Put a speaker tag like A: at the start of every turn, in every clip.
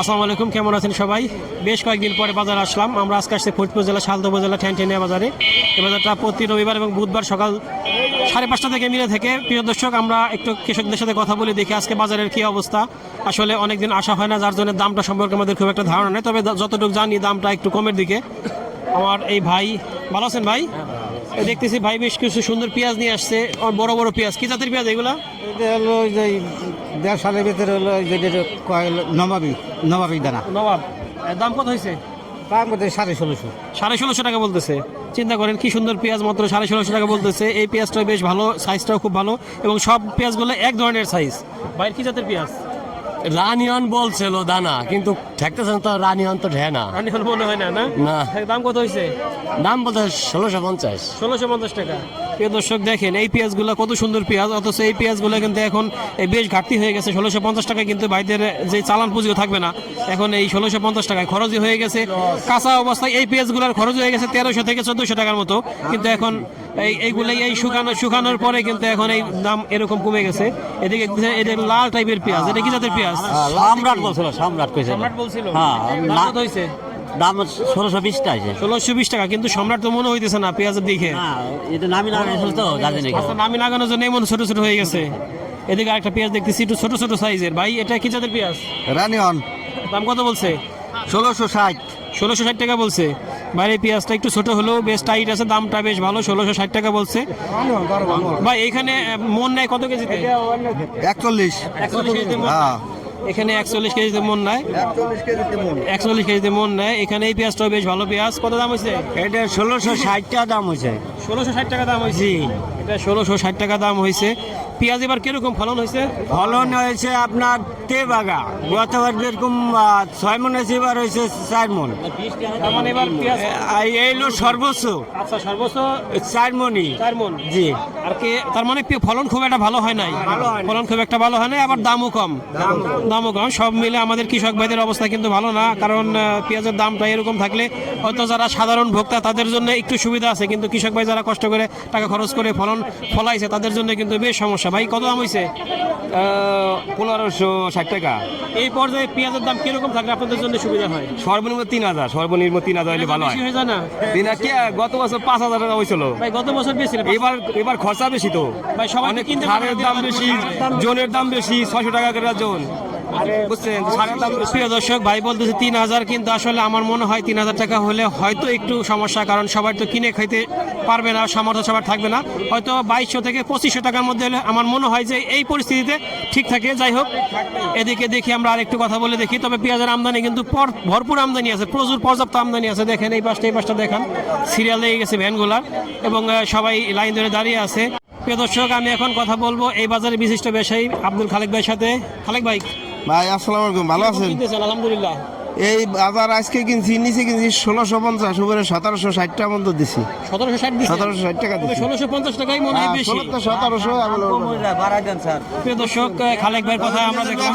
A: আসসালামু আলাইকুম, কেমন আছেন সবাই? বেশ কয়েকদিন পরে বাজার আসলাম। আমরা আজকে আসছি ফরিদপুর জেলা শালদা উপজেলা ঠ্যানঠেনিয়া বাজারে। এই বাজারটা প্রতি রবিবার এবং বুধবার সকাল সাড়ে পাঁচটা থেকে মিলে থেকে। প্রিয় দর্শক, আমরা একটু কৃষকদের সাথে কথা বলে দেখি আজকে বাজারের কী অবস্থা। আসলে অনেকদিন আসা হয় না, যার জন্য দামটা সম্পর্কে আমাদের খুব একটা ধারণা নেই। তবে যতটুকু জানি, দামটা একটু কমের দিকে। আমার এই ভাই, ভালো আছেন ভাই? দেখতেছি ভাই বেশ কিছু সুন্দর পেঁয়াজ নিয়ে আসছে। বড় বড় পেঁয়াজ, কি জাতের পেঁয়াজ এগুলা?
B: দেড় সালের ভিতরে হলো যে নবাবি নবাবি দানা।
A: নবাব দাম কত হয়েছে?
B: দাম কত সাড়ে ষোলোশো।
A: সাড়ে ষোলোশো টাকা বলতেছে। চিন্তা করেন কি সুন্দর পেঁয়াজ মাত্র সাড়ে ষোলোশো টাকা বলতেছে। এই পেঁয়াজটাও বেশ ভালো সাইজটাও খুব ভালো এবং সব পেঁয়াজগুলো এক ধরনের সাইজ বাইর কি জাতের পেঁয়াজ?
C: রানিয়ন বলছিল দানা কিন্তু ঠেকতেছেন তো রানিয়ন তো ঢে না।
A: রানি হল মনে হয় না না?
C: না।
A: দাম কত হয়েছে
C: দাম বলতে ষোলোশো পঞ্চাশ।
A: ষোলোশো পঞ্চাশ টাকা। প্রিয় দর্শক দেখেন এই পেঁয়াজগুলো কত সুন্দর পেঁয়াজ অথচ এই পেঁয়াজগুলো কিন্তু এখন বেশ ঘাটতি হয়ে গেছে। ষোলোশো পঞ্চাশ টাকা কিন্তু ভাইদের যে চালান পুঁজিও থাকবে না। এখন এই ষোলোশো পঞ্চাশ টাকায় খরচই হয়ে গেছে। কাঁচা অবস্থায় এই পেঁয়াজগুলোর খরচ হয়ে গেছে তেরোশো থেকে চোদ্দোশো টাকার মতো। কিন্তু এখন এই এইগুলো এই শুকানো শুকানোর পরে কিন্তু এখন এই দাম এরকম কমে গেছে। এদিকে এটা লাল টাইপের পেঁয়াজ। এটা কি জাতের পেঁয়াজ?
C: সম্রাট বলছিল সম্রাট কইছে
A: সম্রাট বলছিল?
C: হ্যাঁ,
A: দাম
C: না-
A: কত
C: দাম ষোলোশো বিশটা আছে
A: ষোলোশো বিশ টাকা কিন্তু সম্রাট তো মনে হইতেছে না পেঁয়াজের দিকে।
C: হ্যাঁ এটা নামি এসেছিল তো জন্য
A: আচ্ছা নামি লাগানোর জন্য এমন ছোট ছোট হয়ে গেছে। এদিকে আরেকটা পেঁয়াজ দেখতেছি একটু ছোট ছোট সাইজের ভাই এটা কি জাতের পেঁয়াজ?
B: রানিয়ন।
A: দাম কত বলছে?
B: ষোলোশো ষাট।
A: ষোলোশো ষাট টাকা বলছে। বাইরে পেঁয়াজটা একটু ছোট হলেও বেশ টাইট আছে দামটা বেশ ভালো ষোলোশো ষাট টাকা বলছে। ভাই এখানে মন নেয় কত কেজিতে?
B: একচল্লিশ।
A: একচল্লিশ কেজিতে
B: হ্যাঁ।
A: এখানে একচল্লিশ কেজিতে মন নেয়?
B: একচল্লিশ কেজিতে মন।
A: নেয়। এখানে এই পেঁয়াজটাও বেশ ভালো পেঁয়াজ। কত দাম হয়েছে?
C: এটা ষোলোশো ষাটটা দাম হয়েছে।
A: ষোলোশো ষাট টাকা দাম হয়েছে? এটা ষোলোশো ষাট টাকা দাম হয়েছে। পেঁয়াজ এবার কীরকম ফলন হয়েছে?
C: ফলন হয়েছে আপনার তে বাগা? গতবার যেরকম ছয় মন হয়েছে এবার হয়েছে চার মন।
A: তার এবার পেঁয়াজ
C: আর এই হলো সর্বোচ্চ
A: আচ্ছা সর্বোচ্চ
C: চার মনই।
A: চার মন।
C: জি।
A: আর কি তার মানে ফলন খুব একটা ভালো হয় নাই। ফলন খুব একটা ভালো হয় নাই আবার দামও কম। দামও কম। সব মিলে আমাদের কৃষক ভাইদের অবস্থা কিন্তু ভালো না কারণ পেঁয়াজের দামটা এরকম থাকলে হয়তো যারা সাধারণ ভোক্তা তাদের জন্য একটু সুবিধা আছে কিন্তু কৃষক ভাই যারা কষ্ট করে টাকা খরচ করে ফলন ফলাইছে তাদের জন্য কিন্তু বেশ সমস্যা। ভাই কত দাম হয়েছে
D: পনেরোশো ষাট টাকা।
A: এই পর্যায়ে পেঁয়াজের দাম কীরকম থাকলে আপনাদের জন্য সুবিধা হয়?
D: সর্বনিম্ন তিন হাজার সর্বনিম্ন তিন হাজার হলে ভালো হয়।
A: না?
D: তিন গত বছর পাঁচ হাজার টাকা হয়েছিল
A: ভাই গত বছর বেশি
D: এবার এবার খরচা বেশি তো।
A: ভাই সবাই
D: দাম বেশি জনের দাম বেশি ছয়শো টাকা করে জোন। বুঝছেন?
A: প্রিয় দর্শক ভাই বলতেছে তিন হাজার কিন্তু আসলে আমার মনে হয় তিন হাজার টাকা হলে হয়তো একটু সমস্যা কারণ সবাই তো কিনে খাইতে পারবে না সামর্থ্য সবার থাকবে না। হয়তো বাইশশো থেকে পঁচিশশো টাকার মধ্যে হলে আমার মনে হয় যে এই পরিস্থিতিতে ঠিক থাকে। যাই হোক এদিকে দেখি আমরা আরেকটু কথা বলে দেখি। তবে পেঁয়াজের আমদানি কিন্তু পর- ভরপুর আমদানি আছে প্রচুর পর্যাপ্ত আমদানি আছে। দেখেন এই পাশটা এই পাশটা দেখান। সিরিয়াল লেগে গেছে ভ্যানগুলার এবং সবাই লাইন ধরে দাঁড়িয়ে আছে। প্রিয় দর্শক আমি এখন কথা বলব এই বাজারের বিশিষ্ট ব্যবসায়ী আব্দুল খালেক ভাইয়ের সাথে। খালেক ভাই
E: ভাই আসসালামু আলাইকুম। ভালো আছেন?
A: আলহামদুলিল্লাহ।
E: এই বাজার আজকে কিনছি নিচে কিনছি ষোলোশো পঞ্চাশ উপরে সতেরোশো ষাট টাকা মতো দিছি।
A: সতেরোশো ষাট
E: সতেরোশো ষাট টাকা দিছি।
A: ষোলোশো পঞ্চাশ টাকাই মনে হয় বেশি।
E: ষোলোতে সতেরোশো
B: বাড়াই দেন স্যার।
A: প্রিয় দর্শক খালেক ভাইয়ের কথা আমরা দেখলাম।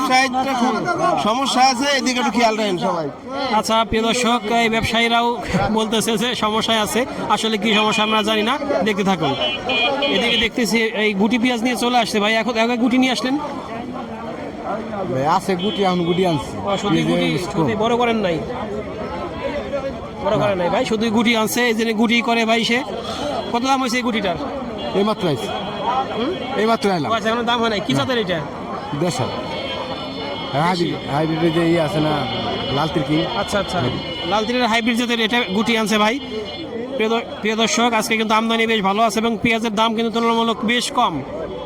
E: সমস্যা আছে এদিকে একটু খেয়াল রাখেন সবাই।
A: আচ্ছা প্রিয় দর্শক এই ব্যবসায়ীরাও বলতেছে যে সমস্যায় আছে। আসলে কি সমস্যা আমরা জানি না। দেখতে থাকুন। এদিকে দেখতেছি এই গুটি পেঁয়াজ নিয়ে চলে আসছে। ভাই এখন এখন গুটি নিয়ে আসলেন?
B: আছে গুটি এখন গুটি আনছি।
A: শুধু গুটি শুধু বড় করেন নাই? বড় করেন নাই ভাই? শুধু গুটি আনছে এই জন্য গুটি করে ভাই সে। কত দাম হয়েছে এই গুটিটার?
B: এই মাত্র আইছি। এই মাত্র আইলাম।
A: আচ্ছা এখন দাম হয় নাই। কি জাতের এটা?
B: দেড় সাল হাইব্রিড যে ইয়ে আছে না লাল তিরকি।
A: আচ্ছা আচ্ছা। লাল তিলের হাইব্রিড জাতের এটা গুটি আনছে ভাই। প্রিয় দর্শক আজকে কিন্তু আমদানি বেশ ভালো আছে এবং পেঁয়াজের দাম কিন্তু তুলনামূলক বেশ কম।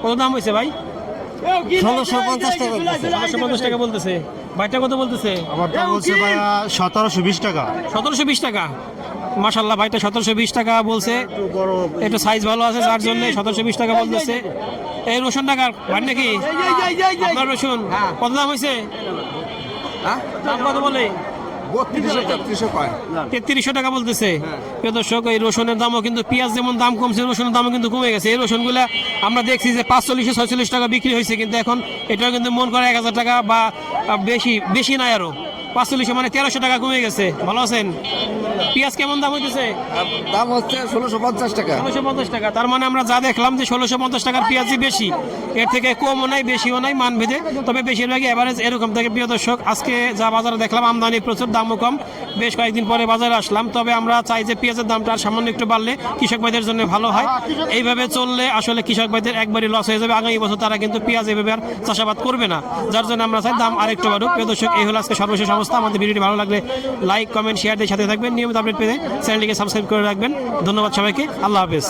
A: কত দাম হয়েছে ভাই?
B: ষোলোশো পঞ্চাশ টাকা
A: সাতশো পঞ্চাশ টাকা বলতেছে। ভাইটা কত বলতেছে?
E: বলছে ভাইয়া সতেরোশো বিশ টাকা।
A: সতেরোশো বিশ টাকা। মাসাল্লাহ ভাইটা সতেরোশো বিশ টাকা বলছে। একটু সাইজ ভালো আছে যার জন্য সতেরোশো বিশ টাকা বলতেছে। এই রসুন টাকা ভাই নাকি? আপনার রসুন? কত দাম হয়েছে? দাম কত বলে?
E: বত্রিশশো তেত্রিশশো
A: টাকা বলতেছে। প্রিয় দর্শক এই রসুনের দামও কিন্তু পেঁয়াজ যেমন দাম কমছে রসুনের দামও কিন্তু কমে গেছে। এই রসুনগুলো আমরা দেখছি যে পাঁচচল্লিশে ছয়চল্লিশ টাকা বিক্রি হয়েছে কিন্তু এখন এটাও কিন্তু মন করে এক হাজার টাকা বা বেশি বেশি নাই আরও। পাঁচচল্লিশে মানে তেরোশো টাকা কমে গেছে। ভালো আছেন? পেঁয়াজ কেমন দাম হইতেছে?
B: দাম হচ্ছে ষোলোশো পঞ্চাশ টাকা।
A: ষোলোশো পঞ্চাশ টাকা। তার মানে আমরা যা দেখলাম যে ষোলোশো পঞ্চাশ টাকার পেঁয়াজই বেশি। এর থেকে কমও নাই বেশিও নাই মান ভেদে। তবে বেশিরভাগই অ্যাভারেজ এরকম থেকে প্রিয় দর্শক। আজকে যা বাজারে দেখলাম আমদানি প্রচুর দামও কম। বেশ কয়েকদিন পরে বাজারে আসলাম। তবে আমরা চাই যে পেঁয়াজের দামটা আর সামান্য একটু বাড়লে কৃষক ভাইদের জন্য ভালো হয়। এইভাবে চললে আসলে কৃষক ভাইদের একবারই লস হয়ে যাবে। আগামী বছর তারা কিন্তু পেঁয়াজ এভাবে আর চাষাবাদ করবে না। যার জন্য আমরা চাই দাম আরেকটু বাড়ুক। প্রিয় দর্শক এই হলো আজকে সর্বশেষ অবস্থা। আমাদের ভিডিওটি ভালো লাগলে লাইক কমেন্ট শেয়ার দিয়ে সাথে থাকবেন। নিয়মিত আপডেট পেতে চ্যানেলটিকে সাবস্ক্রাইব করে রাখবেন। ধন্যবাদ সবাইকে। আল্লাহ হাফেজ।